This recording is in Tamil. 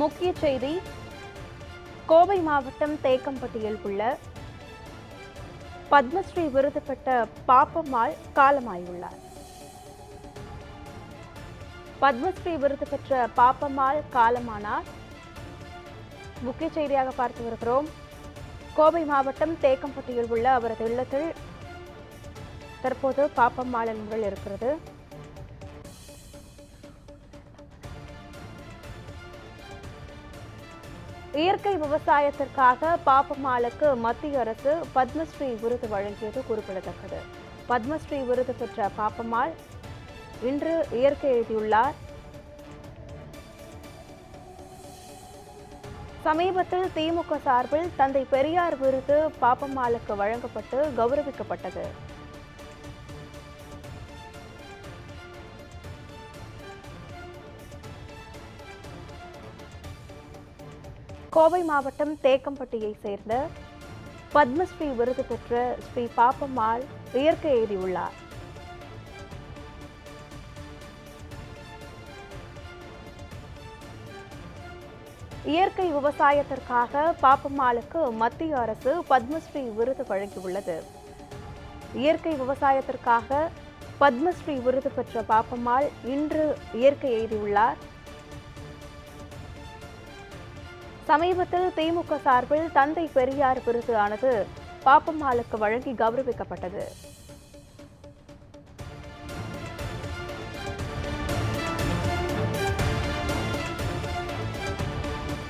முக்கிய செய்தி கோவை மாவட்டம் தேக்கம்பட்டியில் உள்ள பத்மஸ்ரீ விருது பெற்ற பாப்பம்மாள் காலமாயுள்ளார். பத்மஸ்ரீ விருது பெற்ற பாப்பம்மாள் காலமானார். முக்கிய செய்தியாக பார்த்து வருகிறோம். கோவை மாவட்டம் தேக்கம்பட்டியில் உள்ள அவரது இல்லத்தில் தற்போது பாப்பம்மாளின் உடல் இருக்கிறது. இயற்கை விவசாயத்திற்காக பாப்பம்மாளுக்கு மத்திய அரசு பத்மஸ்ரீ விருது வழங்கியது குறிப்பிடத்தக்கது. பத்மஸ்ரீ விருது பெற்ற பாப்பம்மாள் இன்று இயற்கை எழுதியுள்ளார். சமீபத்தில் திமுக சார்பில் தந்தை பெரியார் விருது பாப்பம்மாளுக்கு வழங்கப்பட்டு கௌரவிக்கப்பட்டது. கோவை மாவட்டம் தேக்கம்பட்டியை சேர்ந்த பத்மஸ்ரீ விருது பெற்ற ஸ்ரீ பாப்பம்மாள் இயற்கை எழுதியுள்ளார். இயற்கை விவசாயத்திற்காக பாப்பம்மாளுக்கு மத்திய அரசு பத்மஸ்ரீ விருது வழங்கியுள்ளது. இயற்கை விவசாயத்திற்காக பத்மஸ்ரீ விருது பெற்ற பாப்பம்மாள் இன்று இயற்கை எழுதியுள்ளார். சமீபத்தில் திமுக சார்பில் தந்தை பெரியார் விருது ஆனது பாப்பம்மாளுக்கு வழங்கி கௌரவிக்கப்பட்டது.